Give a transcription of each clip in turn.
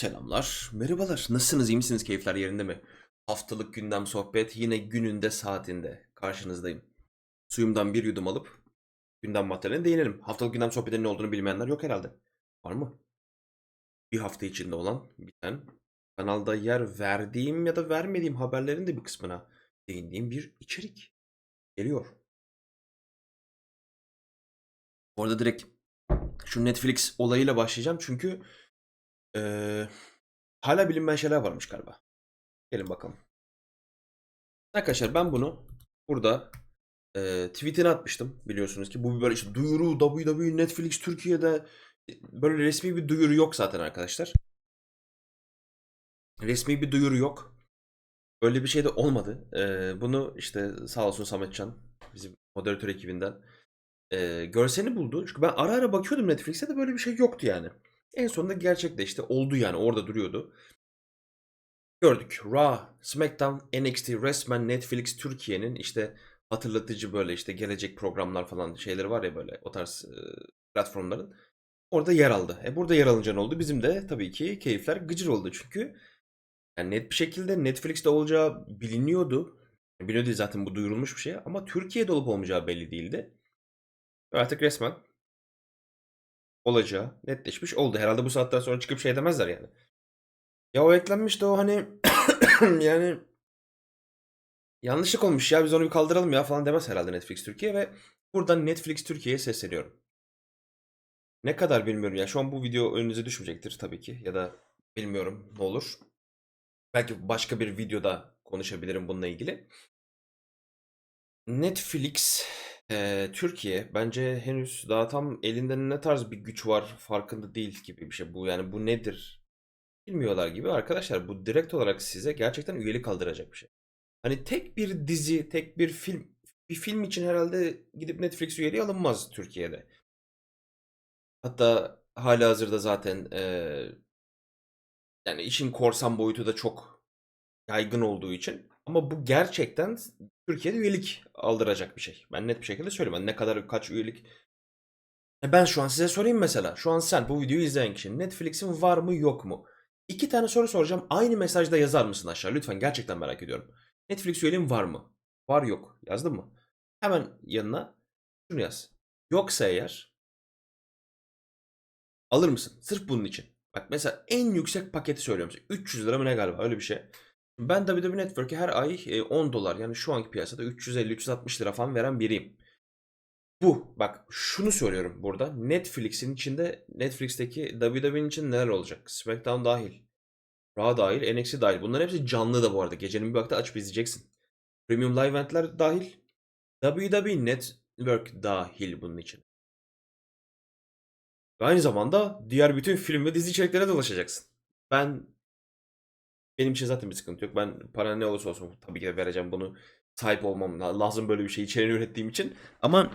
Selamlar, merhabalar. Nasılsınız, iyi misiniz? Keyifler yerinde mi? Haftalık gündem sohbet yine gününde saatinde karşınızdayım. Suyumdan bir yudum alıp gündem maddelerine değinelim. Haftalık gündem sohbetinin ne olduğunu bilmeyenler yok herhalde. Var mı? Bir hafta içinde olan, biten, kanalda yer verdiğim ya da vermediğim haberlerin de bir kısmına değindiğim bir içerik geliyor. Bu arada direkt şu Netflix olayıyla başlayacağım çünkü eee hala bilinmeyen şeyler varmış galiba. Gelin bakalım. Arkadaşlar ben bunu burada eee tweetine atmıştım biliyorsunuz ki. Bu böyle işte duyuru WWE Netflix Türkiye'de böyle resmi bir duyuru yok zaten arkadaşlar. Resmi bir duyuru yok. Öyle bir şey de olmadı. Eee, bunu işte sağ olsun Sametcan bizim moderatör ekibinden eee görselini buldu. Çünkü ben ara ara bakıyordum Netflix'e de böyle bir şey yoktu yani. En sonunda gerçekleşti. Oldu yani orada duruyordu. Gördük. Raw, SmackDown, NXT resmen Netflix Türkiye'nin işte hatırlatıcı böyle işte gelecek programlar falan şeyleri var ya böyle o tarz platformların. Orada yer aldı. E burada yer alınca ne oldu? Bizim de tabii ki keyifler gıcır oldu çünkü yani net bir şekilde Netflix'te olacağı biliniyordu. Değil zaten bu duyurulmuş bir şey ama Türkiye'de olup olmayacağı belli değildi. Artık resmen olacağı netleşmiş oldu. Herhalde bu saatten sonra çıkıp şey demezler yani. Ya o eklenmiş de o hani yani yanlışlık olmuş ya biz onu bir kaldıralım ya falan demez herhalde Netflix Türkiye ve buradan Netflix Türkiye'ye sesleniyorum. Ne kadar bilmiyorum ya şu an bu video önünüze düşmeyecektir tabii ki ya da bilmiyorum ne olur. Belki başka bir videoda konuşabilirim bununla ilgili. Netflix Türkiye bence henüz daha tam elinde ne tarz bir güç var farkında değil gibi bir şey bu yani bu nedir bilmiyorlar gibi arkadaşlar bu direkt olarak size gerçekten üyelik kaldıracak bir şey. Hani tek bir dizi, tek bir film, bir film için herhalde gidip Netflix üyeliği alınmaz Türkiye'de. Hatta halihazırda zaten eee, yani işin korsan boyutu da çok yaygın olduğu için. Ama bu gerçekten Türkiye'de üyelik aldıracak bir şey. Ben net bir şekilde söyleyeyim. Hani ne kadar kaç üyelik. E Ben şu an size sorayım mesela. Şu an sen bu videoyu izleyen kişi Netflix'in var mı yok mu? İki tane soru soracağım. Aynı mesajda yazar mısın aşağı? Lütfen gerçekten merak ediyorum. Netflix üyeliğin var mı? Var yok. Yazdın mı? Hemen yanına şunu yaz. Yoksa eğer alır mısın? Sırf bunun için. Bak mesela en yüksek paketi söylüyorum size. 300 lira mı ne galiba öyle bir şey. Ben WWE Network'e her ay e, 10 dolar yani şu anki piyasada 350-360 lira falan veren biriyim. Bu bak şunu söylüyorum burada. Netflix'in içinde Netflix'teki WWE'nin için neler olacak? SmackDown dahil. Raw dahil, NXT dahil. Bunların hepsi canlı da bu arada. Gecenin bir vakti açıp izleyeceksin. Premium live eventler dahil. WWE Network dahil bunun için. Ve aynı zamanda diğer bütün film ve dizi içeriklerine de ulaşacaksın. Ben benim için zaten bir sıkıntı yok. Ben para ne olursa olsun tabii ki de vereceğim bunu. Sahip olmam la- lazım böyle bir şey içeriğini ürettiğim için. Ama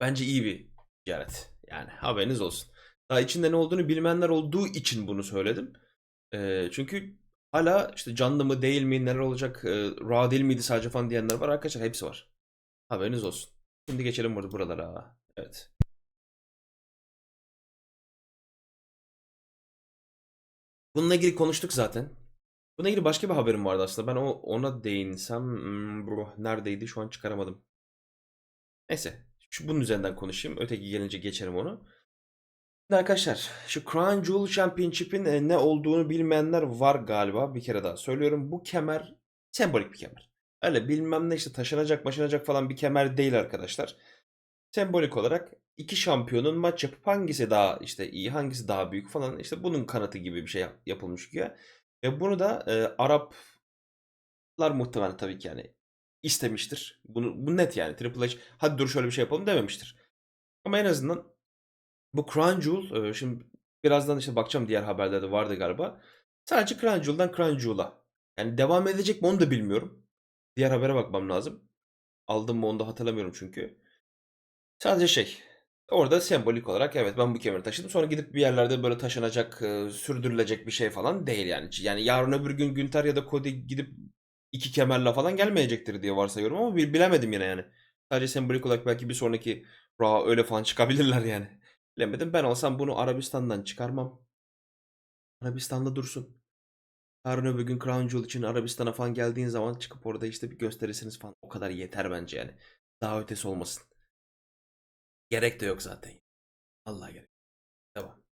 bence iyi bir ticaret. Yani haberiniz olsun. Daha içinde ne olduğunu bilmeyenler olduğu için bunu söyledim. Ee, çünkü hala işte canlı mı değil mi neler olacak e, raw değil miydi sadece falan diyenler var. Arkadaşlar hepsi var. Haberiniz olsun. Şimdi geçelim burada buralara. Evet. Bununla ilgili konuştuk zaten. Bununla ilgili başka bir haberim vardı aslında. Ben o ona değinsem hmm, bro, neredeydi şu an çıkaramadım. Neyse. Şu bunun üzerinden konuşayım. Öteki gelince geçerim onu. Şimdi arkadaşlar şu Crown Jewel Championship'in e, ne olduğunu bilmeyenler var galiba. Bir kere daha söylüyorum. Bu kemer sembolik bir kemer. Öyle bilmem ne işte taşınacak maşınacak falan bir kemer değil arkadaşlar. Sembolik olarak iki şampiyonun maç yapıp hangisi daha işte iyi hangisi daha büyük falan işte bunun kanıtı gibi bir şey yap- yapılmış güya. Ve bunu da e, Araplar muhtemelen tabii ki yani istemiştir. Bunu bu net yani Triple H hadi dur şöyle bir şey yapalım dememiştir. Ama en azından bu Crown Jewel e, şimdi birazdan işte bakacağım diğer haberlerde vardı galiba. Sadece Crown Jewel'dan Crown Jewel'a. Yani devam edecek mi onu da bilmiyorum. Diğer habere bakmam lazım. Aldım mı onu da hatırlamıyorum çünkü. Sadece şey. Orada sembolik olarak evet ben bu kemeri taşıdım. Sonra gidip bir yerlerde böyle taşınacak, e, sürdürülecek bir şey falan değil yani. Yani yarın öbür gün Günter ya da Cody gidip iki kemerle falan gelmeyecektir diye varsayıyorum ama bil- bilemedim yine yani. Sadece sembolik olarak belki bir sonraki Raw öyle falan çıkabilirler yani. Bilemedim. Ben olsam bunu Arabistan'dan çıkarmam. Arabistan'da dursun. Yarın öbür gün Crown Jewel için Arabistan'a falan geldiğin zaman çıkıp orada işte bir gösterirsiniz falan. O kadar yeter bence yani. Daha ötesi olmasın. Gerek de yok zaten. Allah gerek. Devam.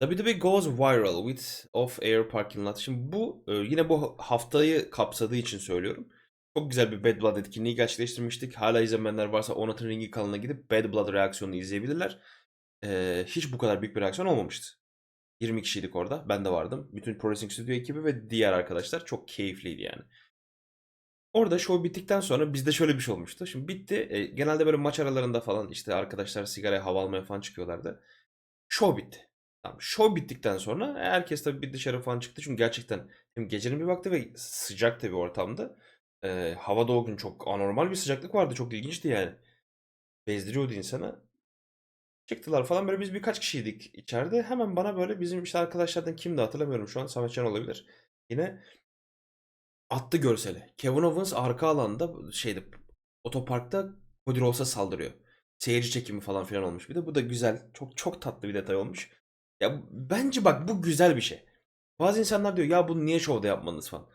WWE goes viral with off-air parking lot. Şimdi bu e, yine bu haftayı kapsadığı için söylüyorum. Çok güzel bir Bad Blood etkinliği gerçekleştirmiştik. Hala izlemeyenler varsa Onat'ın Ringi kanalına gidip Bad Blood reaksiyonunu izleyebilirler. Ee, hiç bu kadar büyük bir reaksiyon olmamıştı. 20 kişiydik orada. Ben de vardım. Bütün Pro Wrestling Studio ekibi ve diğer arkadaşlar çok keyifliydi yani. Orada show bittikten sonra bizde şöyle bir şey olmuştu. Şimdi bitti. E, genelde böyle maç aralarında falan işte arkadaşlar sigaraya hava almaya falan çıkıyorlardı. Show bitti. Tamam. Show bittikten sonra herkes tabii bir dışarı falan çıktı. Çünkü gerçekten hem gecenin bir vakti ve sıcak bir ortamda. E, havada o gün çok anormal bir sıcaklık vardı. Çok ilginçti yani. Bezdiriyordu insana. Çıktılar falan böyle biz birkaç kişiydik içeride. Hemen bana böyle bizim işte arkadaşlardan kimdi hatırlamıyorum şu an. Samet Can olabilir. Yine attı görseli. Kevin Owens arka alanda şeyde otoparkta Cody Rhodes'a saldırıyor. Seyirci çekimi falan filan olmuş. Bir de bu da güzel. Çok çok tatlı bir detay olmuş. Ya bence bak bu güzel bir şey. Bazı insanlar diyor ya bunu niye şovda yapmadınız falan.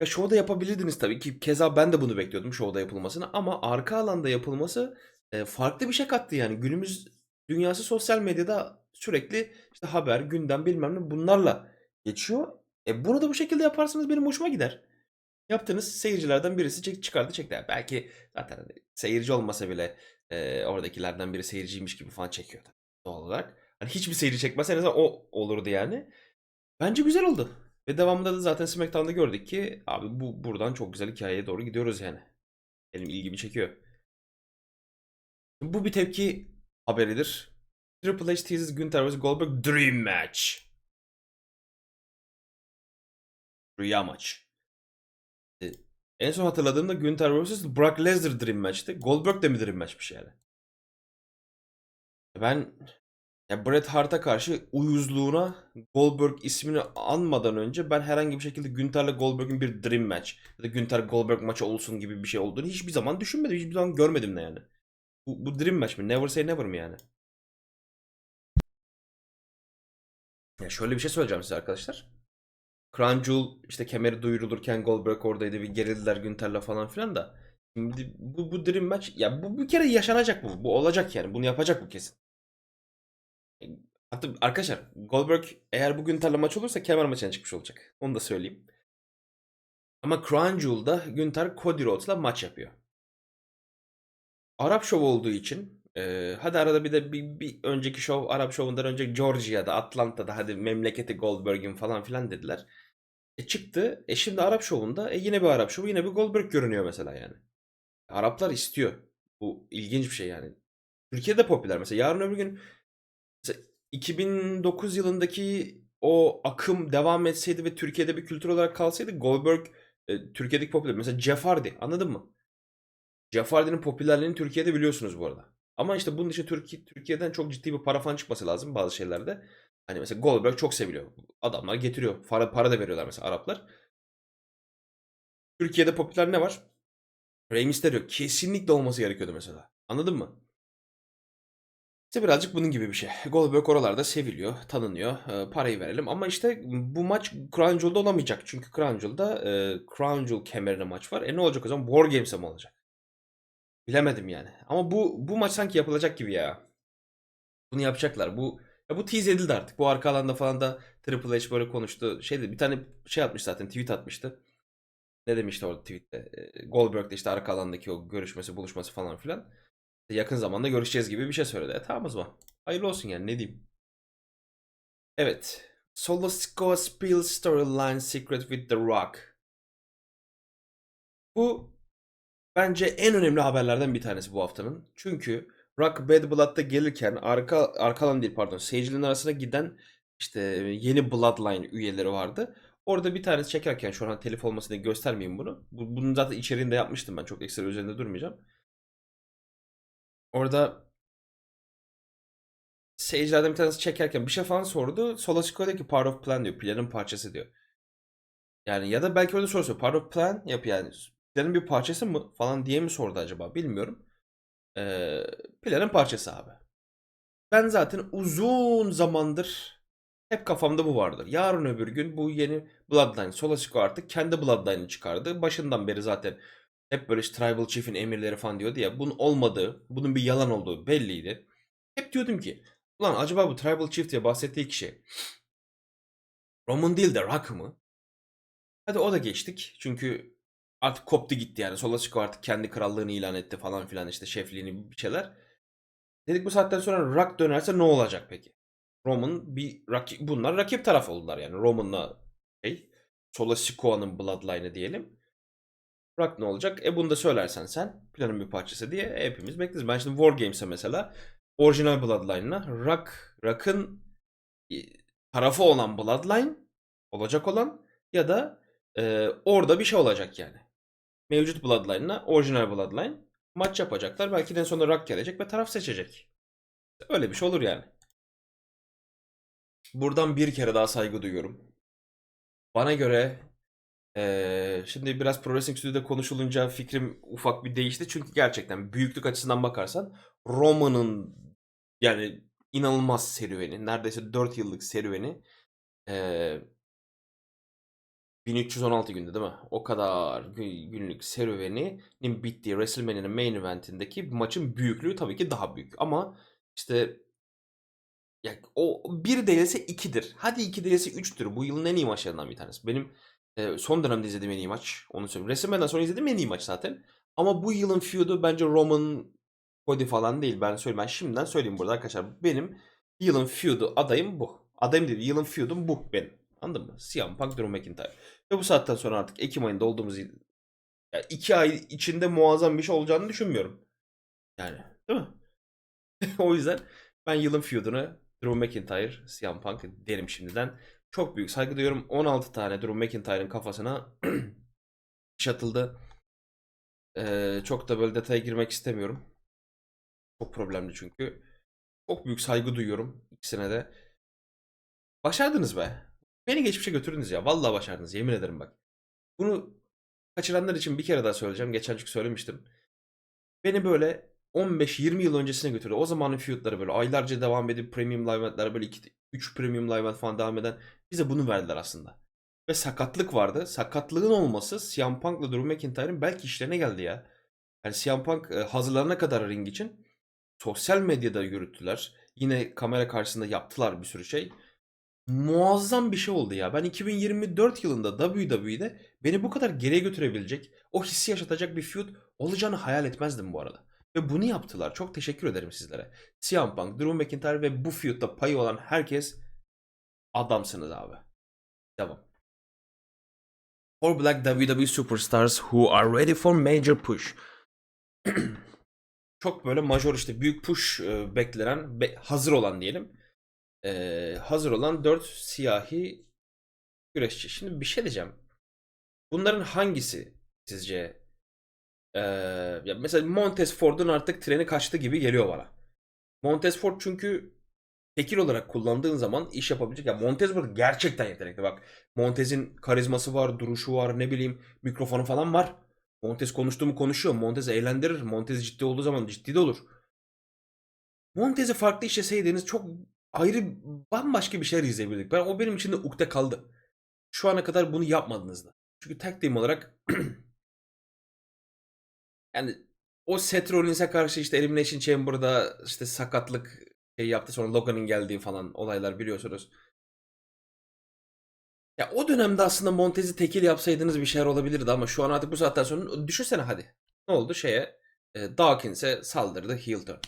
Ya şovda yapabilirdiniz tabii ki. Keza ben de bunu bekliyordum şovda yapılmasını. Ama arka alanda yapılması e, farklı bir şey kattı yani. Günümüz dünyası sosyal medyada sürekli işte haber, gündem bilmem ne bunlarla geçiyor. E bunu da bu şekilde yaparsanız benim hoşuma gider. Yaptınız seyircilerden birisi çek, çıkardı çekti. Yani belki zaten hani seyirci olmasa bile e, oradakilerden biri seyirciymiş gibi falan çekiyor tabii doğal olarak. Hani hiçbir seyirci çekmese o olurdu yani. Bence güzel oldu. Ve devamında da zaten SmackDown'da gördük ki abi bu buradan çok güzel hikayeye doğru gidiyoruz yani. Benim ilgimi çekiyor. Bu bir tepki haberidir. Triple H teases Gunther vs Goldberg Dream Match. Rüya maç. En son hatırladığımda Gunther vs Brock Lesnar Dream Match'ti. Goldberg de mi Dream Match'miş yani? Ben ya Bret Hart'a karşı uyuzluğuna Goldberg ismini anmadan önce ben herhangi bir şekilde Gunther'la Goldberg'in bir Dream Match ya da Gunther Goldberg maçı olsun gibi bir şey olduğunu hiçbir zaman düşünmedim. Hiçbir zaman görmedim de yani. Bu, bu Dream Match mi? Never say never mi yani? Ya şöyle bir şey söyleyeceğim size arkadaşlar. Jewel işte kemeri duyurulurken Goldberg oradaydı bir gerildiler Günter'le falan filan da. Şimdi bu, bu Dream Match ya bu bir kere yaşanacak bu. Bu olacak yani. Bunu yapacak bu kesin. Hatta arkadaşlar Goldberg eğer bugün Günter'le maç olursa kemer maçına çıkmış olacak. Onu da söyleyeyim. Ama Crown Jewel'da Günter Cody Rhodes'la maç yapıyor. Arap şov olduğu için hadi arada bir de bir, bir önceki şov Arap şovundan önce Georgia'da Atlanta'da hadi memleketi Goldberg'in falan filan dediler. E çıktı. E şimdi Arap şovunda e yine bir Arap şovu yine bir Goldberg görünüyor mesela yani. Araplar istiyor. Bu ilginç bir şey yani. Türkiye'de popüler mesela. Yarın öbür gün mesela 2009 yılındaki o akım devam etseydi ve Türkiye'de bir kültür olarak kalsaydı Goldberg e, Türkiye'deki popüler. Mesela Jeff Hardy anladın mı? Jeff Hardy'nin popülerliğini Türkiye'de biliyorsunuz bu arada. Ama işte bunun için Türkiye, Türkiye'den çok ciddi bir para falan çıkması lazım bazı şeylerde. Hani mesela Goldberg çok seviliyor. Adamlar getiriyor. Para, para da veriyorlar mesela Araplar. Türkiye'de popüler ne var? Rey Mysterio kesinlikle olması gerekiyordu mesela. Anladın mı? İşte birazcık bunun gibi bir şey. Goldberg oralarda seviliyor, tanınıyor. E, parayı verelim. Ama işte bu maç Crown Jewel'da olamayacak. Çünkü Crown Jewel'da e, Crown Jewel kemerine maç var. E ne olacak o zaman? War Games'e mi olacak? Bilemedim yani. Ama bu bu maç sanki yapılacak gibi ya. Bunu yapacaklar. Bu ya bu tease edildi artık. Bu arka alanda falan da Triple H böyle konuştu. Şeydi bir tane şey atmış zaten tweet atmıştı. Ne demişti orada tweette? Goldberg'de işte arka alandaki o görüşmesi, buluşması falan filan. Yakın zamanda görüşeceğiz gibi bir şey söyledi. E tamam o zaman. Hayırlı olsun yani ne diyeyim. Evet. Solo Sikoa Spill Storyline Secret with The Rock. Bu bence en önemli haberlerden bir tanesi bu haftanın. Çünkü Rock Bad Blood'da gelirken arka arkadan değil pardon seyircilerin arasına giden işte yeni Bloodline üyeleri vardı. Orada bir tanesi çekerken şu an telif olması diye göstermeyeyim bunu. Bu- Bunun zaten içeriğinde yapmıştım ben. Çok ekstra üzerinde durmayacağım. Orada seyircilerden bir tanesi çekerken bir şey falan sordu. Sola Siko'daki part of plan diyor. Planın parçası diyor. Yani ya da belki orada soru soruyor. Part of plan yap yani. Planın bir parçası mı falan diye mi sordu acaba bilmiyorum. Ee, planın parçası abi. Ben zaten uzun zamandır Hep kafamda bu vardır. Yarın öbür gün bu yeni Bloodline, Solasiko artık kendi Bloodline'ını çıkardı. Başından beri zaten hep böyle işte Tribal Chief'in emirleri falan diyordu ya. Bunun olmadığı, bunun bir yalan olduğu belliydi. Hep diyordum ki ulan acaba bu Tribal Chief diye bahsettiği kişi Roman değil de Rock mı? Hadi o da geçtik. Çünkü artık koptu gitti yani. Solasiko artık kendi krallığını ilan etti falan filan işte şefliğini bir şeyler. Dedik bu saatten sonra Rock dönerse ne olacak peki? Roman bir rakip, bunlar rakip taraf oldular yani. Roman'la şey, Solasiko'nun Bloodline'ı diyelim. Rock ne olacak? E bunu da söylersen sen planın bir parçası diye hepimiz bekleriz. Ben şimdi War Games'e mesela orijinal Bloodline'la Rock, Rock'ın e, tarafı olan Bloodline olacak olan ya da e, orada bir şey olacak yani. Mevcut Bloodline'la orijinal Bloodline maç yapacaklar. Belki de en sonunda Rock gelecek ve taraf seçecek. Öyle bir şey olur yani. Buradan bir kere daha saygı duyuyorum. Bana göre eee, şimdi biraz Pro Wrestling Studio'da konuşulunca fikrim ufak bir değişti. Çünkü gerçekten büyüklük açısından bakarsan Roma'nın yani inanılmaz serüveni, neredeyse 4 yıllık serüveni eee 1316 günde değil mi? O kadar gü- günlük serüveninin bittiği WrestleMania'nın main eventindeki maçın büyüklüğü tabii ki daha büyük. Ama işte ya o bir değilse ikidir. Hadi iki değilse üçtür. Bu yılın en iyi maçlarından bir tanesi. Benim e, son dönemde izlediğim en iyi maç. Onu söyleyeyim. WrestleMania'dan sonra izlediğim en iyi maç zaten. Ama bu yılın feud'u bence Roman Cody falan değil. Ben söyleyeyim. Ben şimdiden söyleyeyim burada arkadaşlar. Benim yılın feud'u adayım bu. Adayım değil. Yılın feud'um bu benim. Anladın mı? CM Punk, Drew McIntyre. Ve bu saatten sonra artık Ekim ayında olduğumuz yıl- ya iki ay içinde muazzam bir şey olacağını düşünmüyorum. Yani değil mi? o yüzden ben yılın feud'unu Drew McIntyre, CM Punk derim şimdiden. Çok büyük saygı duyuyorum. 16 tane Drew McIntyre'ın kafasına iş atıldı. Ee, çok da böyle detaya girmek istemiyorum. Çok problemli çünkü. Çok büyük saygı duyuyorum ikisine de. Başardınız be. Beni geçmişe götürdünüz ya. Vallahi başardınız. Yemin ederim bak. Bunu kaçıranlar için bir kere daha söyleyeceğim. Geçen çünkü söylemiştim. Beni böyle 15-20 yıl öncesine götürdü. O zamanın feudları böyle aylarca devam edip premium live eventler böyle 3 premium live event falan devam eden bize bunu verdiler aslında. Ve sakatlık vardı. Sakatlığın olması CM Punk'la Drew McIntyre'ın belki işlerine geldi ya. Yani CM Punk e, hazırlanana kadar ring için sosyal medyada yürüttüler. Yine kamera karşısında yaptılar bir sürü şey. Muazzam bir şey oldu ya. Ben 2024 yılında WWE'de beni bu kadar geriye götürebilecek, o hissi yaşatacak bir feud olacağını hayal etmezdim bu arada. Ve bunu yaptılar. Çok teşekkür ederim sizlere. CM Punk, Drew McIntyre ve bu feud'da payı olan herkes adamsınız abi. Devam. For Black WWE Superstars who are ready for major push. Çok böyle major işte büyük push e, beklenen, be- hazır olan diyelim. E, hazır olan 4 siyahi güreşçi. Şimdi bir şey diyeceğim. Bunların hangisi sizce e, ya mesela Montez Ford'un artık treni kaçtı gibi geliyor bana. Montez Ford çünkü tekil olarak kullandığın zaman iş yapabilecek. Ya Montez burada gerçekten yetenekli. Bak Montez'in karizması var, duruşu var, ne bileyim mikrofonu falan var. Montez konuştuğumu konuşuyor. Montez eğlendirir. Montez ciddi olduğu zaman ciddi de olur. Montez'i farklı işleseydiniz çok ayrı bambaşka bir şeyler izleyebilirdik. Ben o benim için de ukde kaldı. Şu ana kadar bunu yapmadınız da. Çünkü tag team olarak yani o Seth Rollins'e karşı işte Elimination Chamber'da işte sakatlık şey yaptı sonra Logan'ın geldiği falan olaylar biliyorsunuz. Ya o dönemde aslında Montez'i tekil yapsaydınız bir şeyler olabilirdi ama şu an artık bu saatten sonra düşünsene hadi. Ne oldu şeye e, Dawkins'e saldırdı heel turn.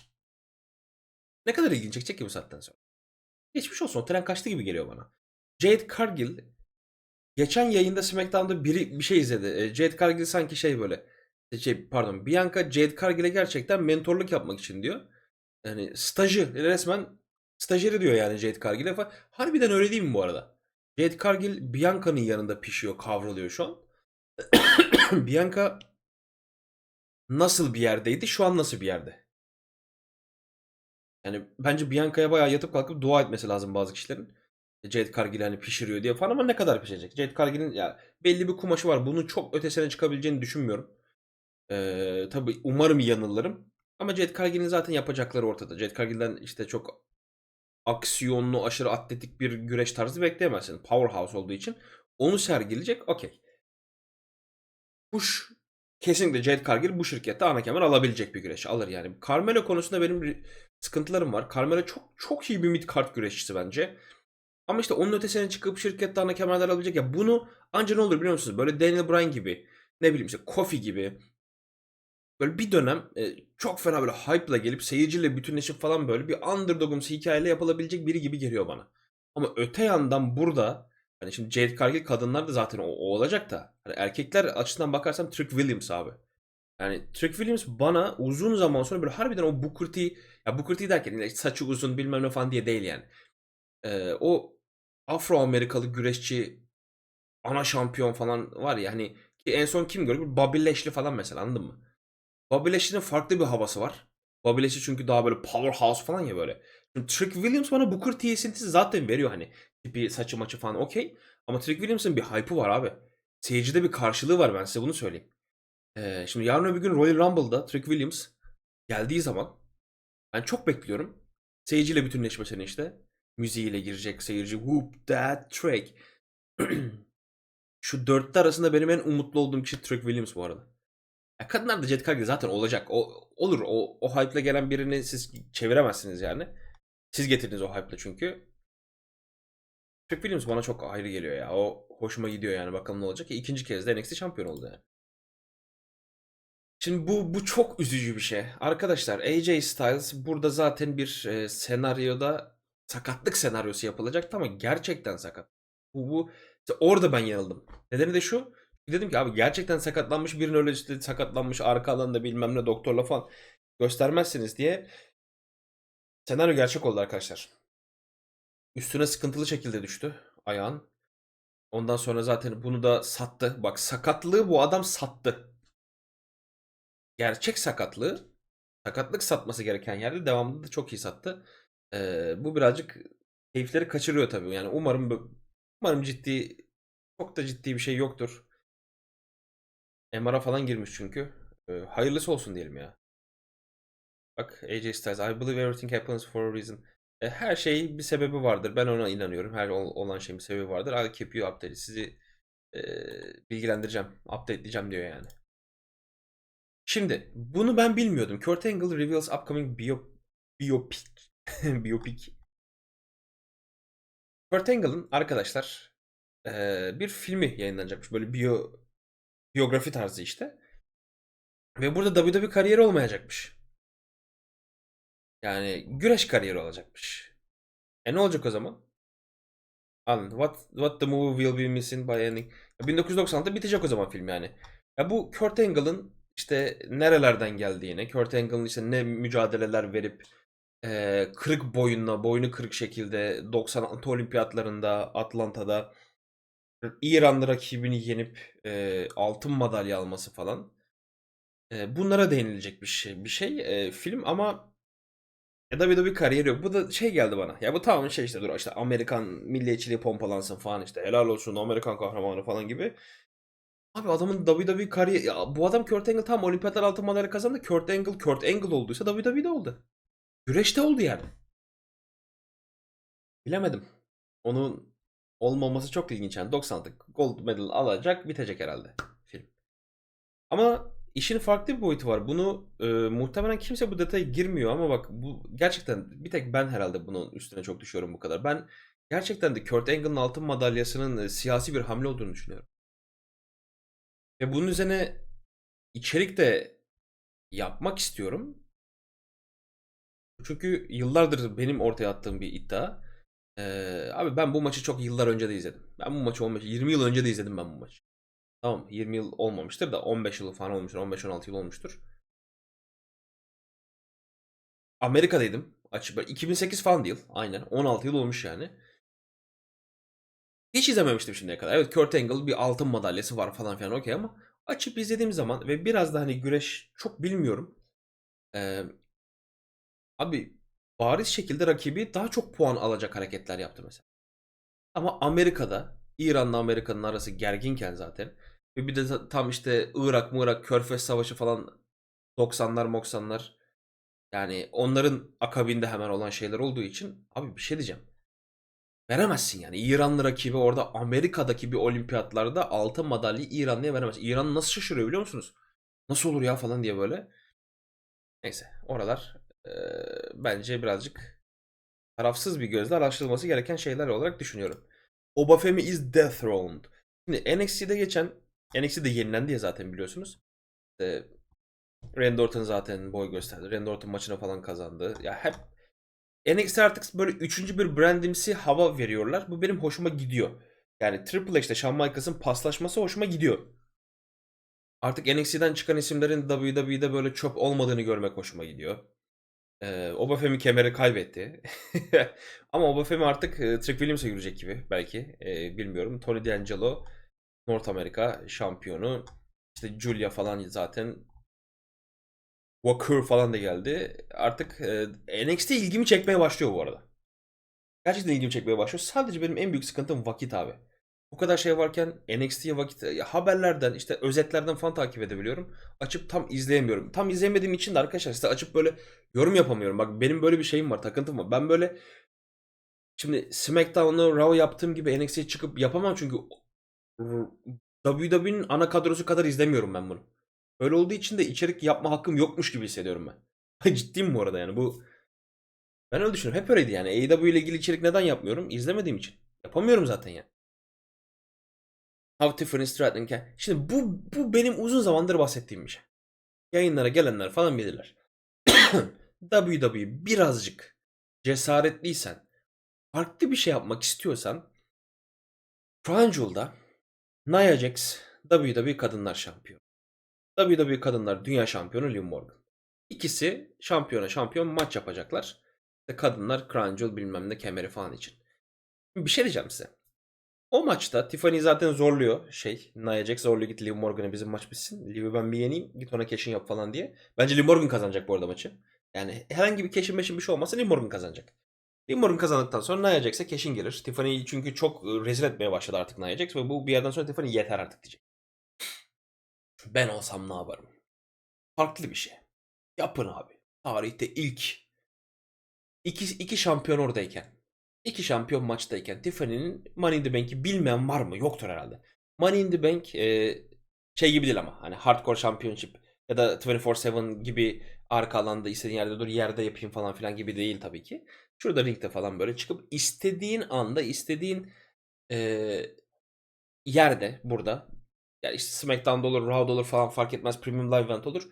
Ne kadar ilginç çekecek ki bu saatten sonra. Geçmiş olsun o tren kaçtı gibi geliyor bana. Jade Cargill geçen yayında SmackDown'da biri bir şey izledi. E, Jade Cargill sanki şey böyle şey pardon Bianca Jade Cargill'e gerçekten mentorluk yapmak için diyor. Yani stajı resmen stajyeri diyor yani Jade Cargill'e falan. Harbiden öyle değil mi bu arada? Jade Cargill Bianca'nın yanında pişiyor, kavruluyor şu an. Bianca nasıl bir yerdeydi? Şu an nasıl bir yerde? Yani bence Bianca'ya bayağı yatıp kalkıp dua etmesi lazım bazı kişilerin. Jade Cargill hani pişiriyor diye falan ama ne kadar pişirecek? Jade Cargill'in ya belli bir kumaşı var. Bunun çok ötesine çıkabileceğini düşünmüyorum. Ee, tabii umarım yanılırım. Ama Jade Cargill'in zaten yapacakları ortada. Jade Cargill'den işte çok aksiyonlu, aşırı atletik bir güreş tarzı bekleyemezsin. Powerhouse olduğu için. Onu sergileyecek. Okey. Push kesinlikle Jade Cargill bu şirkette ana kemer alabilecek bir güreş. Alır yani. Carmelo konusunda benim sıkıntılarım var. Carmelo çok çok iyi bir mid card güreşçisi bence. Ama işte onun ötesine çıkıp şirkette ana kemerler alabilecek. Ya bunu anca ne olur biliyor musunuz? Böyle Daniel Bryan gibi ne bileyim işte Kofi gibi böyle bir dönem e, çok fena böyle hype'la gelip seyirciyle bütünleşip falan böyle bir underdogumsu hikayeyle yapılabilecek biri gibi geliyor bana. Ama öte yandan burada hani şimdi Jade Cargill kadınlar da zaten o, o olacak da hani erkekler açısından bakarsam Trick Williams abi. Yani Trick Williams bana uzun zaman sonra böyle harbiden o Booker T ya Booker T derken işte saçı uzun bilmem ne falan diye değil yani. Ee, o Afro-Amerikalı güreşçi ana şampiyon falan var ya hani ki en son kim gördük? Bobby Lashley falan mesela anladın mı? Bobby Lashley'nin farklı bir havası var. Bobby Lashley çünkü daha böyle powerhouse falan ya böyle. Şimdi Trick Williams bana Booker T esintisi zaten veriyor hani. Tipi saçı maçı falan okey. Ama Trick Williams'ın bir hype'ı var abi. Seyircide bir karşılığı var ben size bunu söyleyeyim. Ee, şimdi yarın öbür gün Royal Rumble'da Trick Williams geldiği zaman ben çok bekliyorum. Seyirciyle bütünleşmesini işte. Müziğiyle girecek seyirci. Whoop that Trick. Şu dörtte arasında benim en umutlu olduğum kişi Trick Williams bu arada. Ya kadınlar da Jet Cargill zaten olacak. O, olur. O, o hype'la gelen birini siz çeviremezsiniz yani. Siz getirdiniz o hype'la çünkü. Trick Williams bana çok ayrı geliyor ya. O hoşuma gidiyor yani. Bakalım ne olacak. İkinci kez de NXT şampiyon oldu yani. Şimdi bu bu çok üzücü bir şey. Arkadaşlar AJ Styles burada zaten bir e, senaryoda sakatlık senaryosu yapılacaktı ama gerçekten sakat. Bu, bu işte orada ben yanıldım. Nedeni de şu. Dedim ki abi gerçekten sakatlanmış birinin öyle sakatlanmış arka alanda bilmem ne doktorla falan göstermezsiniz diye senaryo gerçek oldu arkadaşlar. Üstüne sıkıntılı şekilde düştü ayağın. Ondan sonra zaten bunu da sattı. Bak sakatlığı bu adam sattı. Gerçek sakatlığı sakatlık satması gereken yerde devamında da çok iyi sattı. Ee, bu birazcık keyifleri kaçırıyor tabii. Yani umarım umarım ciddi çok da ciddi bir şey yoktur. MR'a falan girmiş çünkü. Ee, hayırlısı olsun diyelim ya. Bak AJ Styles. I believe everything happens for a reason. E, her şey bir sebebi vardır. Ben ona inanıyorum. Her ol- olan şeyin bir sebebi vardır. I'll keep you updated. Sizi e, bilgilendireceğim. Update'leyeceğim diyor yani. Şimdi bunu ben bilmiyordum. Kurt Angle reveals upcoming bio, biopic. biopic. Kurt Angle'ın arkadaşlar e, bir filmi yayınlanacakmış. Böyle biyo biyografi tarzı işte. Ve burada WWE kariyeri olmayacakmış. Yani güreş kariyeri olacakmış. E ne olacak o zaman? Anladın. What, what the movie will be missing by ending. 1996'da bitecek o zaman film yani. Ya bu Kurt Angle'ın işte nerelerden geldiğini, Kurt Angle'ın işte ne mücadeleler verip e, kırık boyunla, boynu kırık şekilde 96 olimpiyatlarında Atlanta'da İranlı rakibini yenip e, altın madalya alması falan. E, bunlara değinilecek bir şey, bir şey e, film ama ya da bir de bir kariyeri yok. Bu da şey geldi bana. Ya bu tamamen şey işte dur işte Amerikan milliyetçiliği pompalansın falan işte helal olsun Amerikan kahramanı falan gibi. Abi adamın WWE kariyeri ya bu adam Kurt Angle tam olimpiyatlar altın madalya kazandı. Kurt Angle Kurt Angle olduysa WWE'de oldu. Güreşte oldu yani. Bilemedim. Onun olmaması çok ilginç yani. 96'lık gold medal alacak bitecek herhalde film. Ama işin farklı bir boyutu var. Bunu e, muhtemelen kimse bu detaya girmiyor ama bak bu gerçekten bir tek ben herhalde bunun üstüne çok düşüyorum bu kadar. Ben gerçekten de Kurt Angle'ın altın madalyasının e, siyasi bir hamle olduğunu düşünüyorum. Ve bunun üzerine içerik de yapmak istiyorum. Çünkü yıllardır benim ortaya attığım bir iddia. Ee, abi ben bu maçı çok yıllar önce de izledim. Ben bu maçı 15 20 yıl önce de izledim ben bu maçı. Tamam 20 yıl olmamıştır da 15 yıl falan olmuştur. 15-16 yıl olmuştur. Amerika'daydım. Açık 2008 falan değil. Aynen. 16 yıl olmuş yani. Hiç izlememiştim şimdiye kadar. Evet Kurt Angle bir altın madalyası var falan filan okey ama açıp izlediğim zaman ve biraz da hani güreş çok bilmiyorum. Ee, abi bariz şekilde rakibi daha çok puan alacak hareketler yaptı mesela. Ama Amerika'da İran'la Amerika'nın arası gerginken zaten ve bir de tam işte Irak, Mırak, Körfez Savaşı falan 90'lar 90'lar Yani onların akabinde hemen olan şeyler olduğu için abi bir şey diyeceğim. Veremezsin yani. İranlı rakibi orada Amerika'daki bir olimpiyatlarda altın madalya İranlı'ya veremez. İran nasıl şaşırıyor biliyor musunuz? Nasıl olur ya falan diye böyle. Neyse oralar eee, bence birazcık tarafsız bir gözle araştırılması gereken şeyler olarak düşünüyorum. Obafemi is dethroned. Şimdi NXT'de geçen NXT de yenilendi ya zaten biliyorsunuz. İşte Randy Orton zaten boy gösterdi. Randy Orton maçını falan kazandı. Ya hep NXT artık böyle üçüncü bir brandimsi hava veriyorlar. Bu benim hoşuma gidiyor. Yani Triple H'de Shawn Michaels'ın paslaşması hoşuma gidiyor. Artık NXT'den çıkan isimlerin WWE'de böyle çöp olmadığını görmek hoşuma gidiyor. Ee, Obafemi kemeri kaybetti. Ama Obafemi artık e, Trick Williams'a girecek gibi belki. Ee, bilmiyorum. Tony D'Angelo North Amerika şampiyonu. İşte Julia falan zaten Walker falan da geldi. Artık e, NXT ilgimi çekmeye başlıyor bu arada. Gerçekten ilgimi çekmeye başlıyor. Sadece benim en büyük sıkıntım vakit abi. Bu kadar şey varken NXT'ye vakit haberlerden işte özetlerden falan takip edebiliyorum. Açıp tam izleyemiyorum. Tam izleyemediğim için de arkadaşlar size açıp böyle yorum yapamıyorum. Bak benim böyle bir şeyim var, takıntım var. Ben böyle şimdi SmackDown'u Raw yaptığım gibi NXT'ye çıkıp yapamam çünkü WWE'nin ana kadrosu kadar izlemiyorum ben bunu. Öyle olduğu için de içerik yapma hakkım yokmuş gibi hissediyorum ben. Ciddiyim bu arada yani bu ben öyle düşünüyorum. Hep öyleydi yani. AEW ile ilgili içerik neden yapmıyorum? İzlemediğim için. Yapamıyorum zaten ya. How Tiffany Stratton can... Şimdi bu, bu benim uzun zamandır bahsettiğim bir şey. Yayınlara gelenler falan bilirler. WWE birazcık cesaretliysen, farklı bir şey yapmak istiyorsan Crown Nia Jax WWE Kadınlar Şampiyonu. WWE Kadınlar Dünya Şampiyonu Liv Morgan. İkisi şampiyona şampiyon maç yapacaklar. İşte kadınlar Crown Jewel bilmem ne kemeri falan için. Bir şey diyeceğim size. O maçta Tiffany zaten zorluyor şey. Nia Jax zorluyor git Liv Morgan'a bizim maç bitsin. Liv'i ben bir yeneyim git ona keşin yap falan diye. Bence Liv Morgan kazanacak bu arada maçı. Yani herhangi bir keşin meşin bir şey olmazsa Liv Morgan kazanacak. Morgan kazandıktan sonra Nia Jax'e keşin gelir. Tiffany çünkü çok e, rezil etmeye başladı artık Nia Jax ve bu bir yerden sonra Tiffany yeter artık diyecek. Ben olsam ne yaparım? Farklı bir şey. Yapın abi. Tarihte ilk iki, iki şampiyon oradayken iki şampiyon maçtayken Tiffany'nin Money in the Bank'i bilmeyen var mı? Yoktur herhalde. Money in the Bank e, şey gibi değil ama hani Hardcore Championship ya da 24-7 gibi arka alanda istediğin yerde dur yerde yapayım falan filan gibi değil tabii ki. Şurada ringde falan böyle çıkıp istediğin anda istediğin e, yerde burada yani işte SmackDown'da olur, Raw'da olur falan fark etmez. Premium Live Event olur.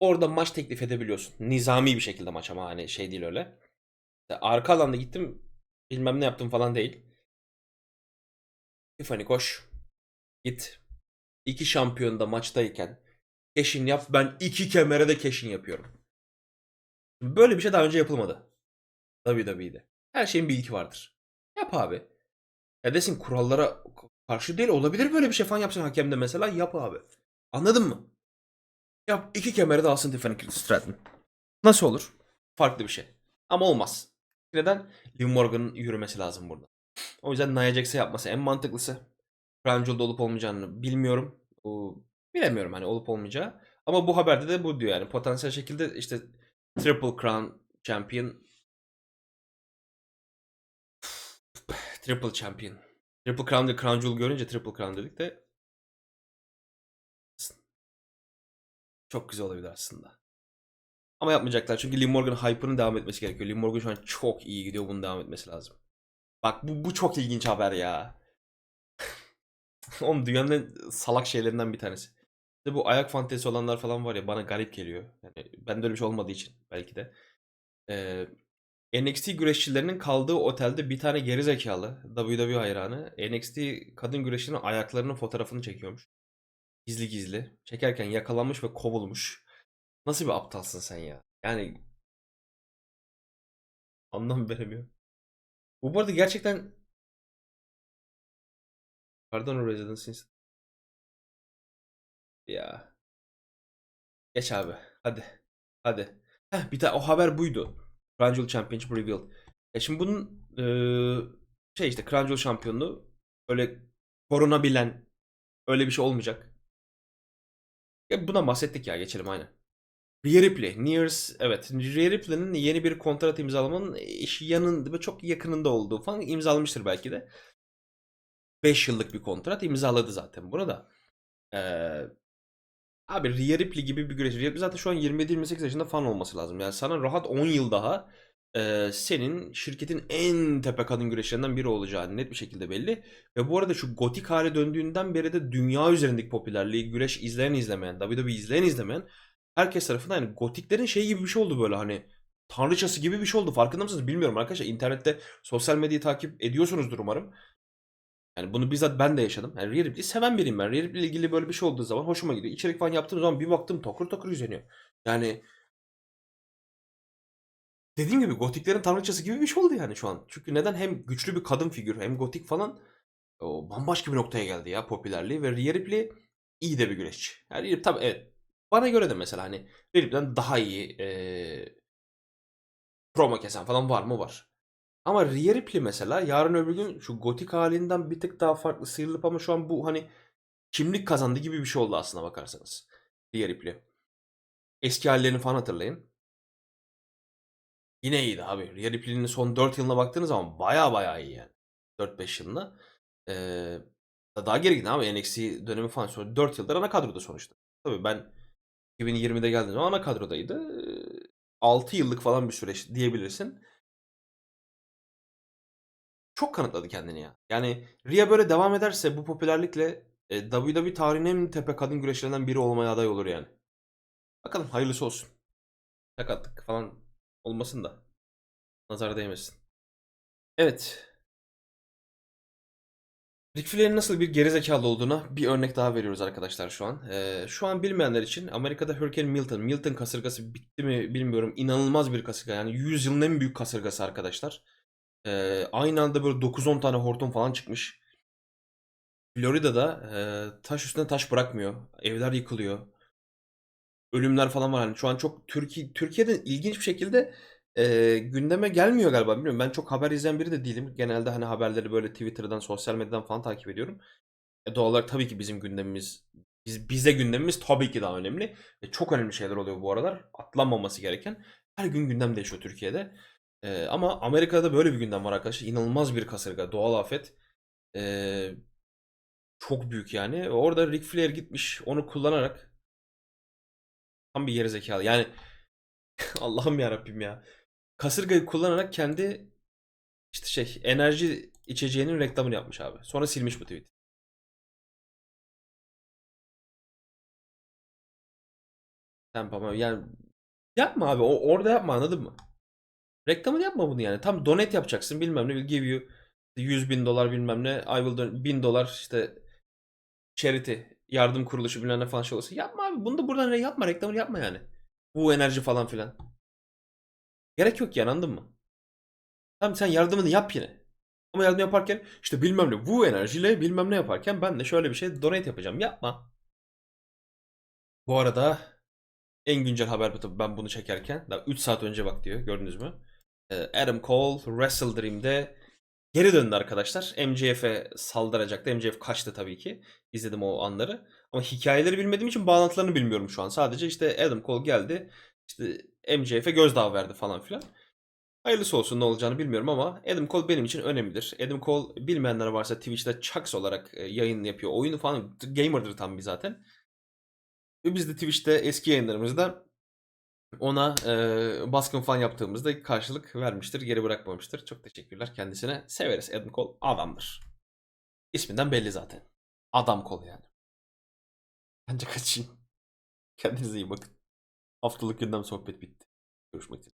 Orada maç teklif edebiliyorsun. Nizami bir şekilde maç ama hani şey değil öyle. Arka alanda gittim bilmem ne yaptım falan değil. Tiffany koş. Git. İki şampiyon da maçtayken keşin yap. Ben iki kemere de keşin yapıyorum. Böyle bir şey daha önce yapılmadı. WWE'de. Her şeyin bir ilki vardır. Yap abi. Ya desin kurallara karşı değil olabilir böyle bir şey falan yapsın hakem de mesela yap abi. Anladın mı? Yap iki kemeri de alsın Tiffany Stratton. Nasıl olur? Farklı bir şey. Ama olmaz. Neden? Liv Morgan'ın yürümesi lazım burada. O yüzden Nia Jax'e yapması en mantıklısı. Crown Jewel'da olup olmayacağını bilmiyorum. Bilemiyorum hani olup olmayacağı. Ama bu haberde de bu diyor yani. Potansiyel şekilde işte Triple Crown Champion Triple Champion. Triple Crown değil Crown Jewel görünce Triple Crown dedik de çok güzel olabilir aslında. Ama yapmayacaklar çünkü Liv Morgan hype'ının devam etmesi gerekiyor. Liv Morgan şu an çok iyi gidiyor. Bunun devam etmesi lazım. Bak bu, bu çok ilginç haber ya. Oğlum dünyanın salak şeylerinden bir tanesi. İşte bu ayak fantezisi olanlar falan var ya bana garip geliyor. Yani bende öyle bir şey olmadığı için belki de. Ee, NXT güreşçilerinin kaldığı otelde bir tane gerizekalı WWE hayranı NXT kadın güreşçinin ayaklarının fotoğrafını çekiyormuş. Gizli gizli. Çekerken yakalanmış ve kovulmuş. Nasıl bir aptalsın sen ya? Yani anlam veremiyorum. Bu bu arada gerçekten Pardon Residence Ya. Geç abi. Hadi. Hadi. Heh, bir tane o haber buydu. Crown Jewel Championship Revealed. E şimdi bunun eee, şey işte Crown Jewel şampiyonluğu öyle korunabilen öyle bir şey olmayacak. Ya buna bahsettik ya geçelim aynen. Rhea Ripley, Nears, evet. Rhea Ripley'nin yeni bir kontrat imzalamanın iş yanında ve çok yakınında olduğu falan imzalamıştır belki de. 5 yıllık bir kontrat imzaladı zaten bunu da. Ee, abi Rhea Ripley gibi bir güreş. Rhea Ripley zaten şu an 27-28 yaşında falan olması lazım. Yani sana rahat 10 yıl daha e, senin şirketin en tepe kadın güreşlerinden biri olacağı net bir şekilde belli. Ve bu arada şu gotik hale döndüğünden beri de dünya üzerindeki popülerliği güreş izleyen izlemeyen, WWE izleyen izlemeyen herkes tarafından yani gotiklerin şeyi gibi bir şey oldu böyle hani tanrıçası gibi bir şey oldu. Farkında mısınız bilmiyorum arkadaşlar. İnternette sosyal medyayı takip ediyorsunuzdur umarım. Yani bunu bizzat ben de yaşadım. Yani Rhea Ripley'i seven biriyim ben. Rhea Ripley ilgili böyle bir şey olduğu zaman hoşuma gidiyor. İçerik falan yaptığım zaman bir baktım takır takır izleniyor. Yani dediğim gibi gotiklerin tanrıçası gibi bir şey oldu yani şu an. Çünkü neden hem güçlü bir kadın figür hem gotik falan o bambaşka bir noktaya geldi ya popülerliği ve Rhea Ripley iyi de bir güreşçi. Yani Rhea- tabii evet. Bana göre de mesela hani Rhea Ripley'den daha iyi eee promo kesen falan var mı? Var. Ama Rhea Ripley mesela yarın öbür gün şu gotik halinden bir tık daha farklı sıyrılıp ama şu an bu hani kimlik kazandı gibi bir şey oldu aslına bakarsanız. Rhea Ripley. Eski hallerini falan hatırlayın. Yine iyiydi abi. Rhea Ripley'nin son 4 yılına baktığınız zaman baya baya iyi yani. 4-5 yılına. Ee, daha geri gidin abi NXT dönemi falan sonra 4 yıldır ana kadroda sonuçta. Tabii ben 2020'de geldiğim zaman ana kadrodaydı. 6 yıllık falan bir süreç diyebilirsin. Çok kanıtladı kendini ya. Yani Rhea böyle devam ederse bu popülerlikle e, WWE tarihinin en tepe kadın güreşlerinden biri olmaya aday olur yani. Bakalım hayırlısı olsun. Sakatlık falan olmasın da. Nazar değmesin. Evet. Ric Flair'in nasıl bir gerizekalı olduğuna bir örnek daha veriyoruz arkadaşlar şu an. Ee, şu an bilmeyenler için Amerika'da Hurricane Milton, Milton kasırgası bitti mi bilmiyorum. İnanılmaz bir kasırga yani 100 yılın en büyük kasırgası arkadaşlar. Ee, aynı anda böyle 9-10 tane hortum falan çıkmış. Florida'da e, taş üstüne taş bırakmıyor. Evler yıkılıyor. Ölümler falan var. Hani şu an çok Türkiye Türkiye'de ilginç bir şekilde e, gündeme gelmiyor galiba. Bilmiyorum. Ben çok haber izleyen biri de değilim. Genelde hani haberleri böyle Twitter'dan, sosyal medyadan falan takip ediyorum. E, doğal olarak tabii ki bizim gündemimiz biz, bize gündemimiz tabii ki daha önemli. E, çok önemli şeyler oluyor bu aralar. Atlanmaması gereken. Her gün gündem değişiyor Türkiye'de. E, ama Amerika'da böyle bir gündem var arkadaşlar. İnanılmaz bir kasırga, doğal afet. E, çok büyük yani. Orada Ric Flair gitmiş onu kullanarak tam bir gerizekalı. Yani Allah'ım ya Rabbim ya. Kasırgayı kullanarak kendi işte şey enerji içeceğinin reklamını yapmış abi. Sonra silmiş bu tweet. Tamam yani yapma abi. O, orada yapma anladın mı? Reklamını yapma bunu yani. Tam donate yapacaksın bilmem ne. Will give you 100 bin dolar bilmem ne. I will don 1000 dolar işte charity yardım kuruluşu bilmem ne falan şey olursa. Yapma abi. Bunu da buradan yapma. Reklamını yapma yani. Bu enerji falan filan. Gerek yok yani anladın mı? Tamam sen yardımını yap yine. Ama yardım yaparken işte bilmem ne bu enerjiyle bilmem ne yaparken ben de şöyle bir şey donate yapacağım. Yapma. Bu arada en güncel haber bu tabii ben bunu çekerken. Daha 3 saat önce bak diyor gördünüz mü? Ee, Adam Cole Wrestle Dream'de geri döndü arkadaşlar. MJF'e saldıracaktı. MJF kaçtı tabii ki. İzledim o anları. Ama hikayeleri bilmediğim için bağlantılarını bilmiyorum şu an. Sadece işte Adam Cole geldi. İşte MJF'e gözdağı verdi falan filan. Hayırlısı olsun ne olacağını bilmiyorum ama Adam Cole benim için önemlidir. Adam Cole bilmeyenler varsa Twitch'te Chucks olarak e, yayın yapıyor. Oyunu falan gamer'dır tam bir zaten. Ve biz de Twitch'te eski yayınlarımızda ona e, baskın falan yaptığımızda karşılık vermiştir, geri bırakmamıştır. Çok teşekkürler kendisine. Severiz. Adam Cole adamdır. İsminden belli zaten. Adam Cole yani. Bence kaçayım. Kendinize iyi bakın. Haftalık gündem sohbet bitti. Görüşmek üzere.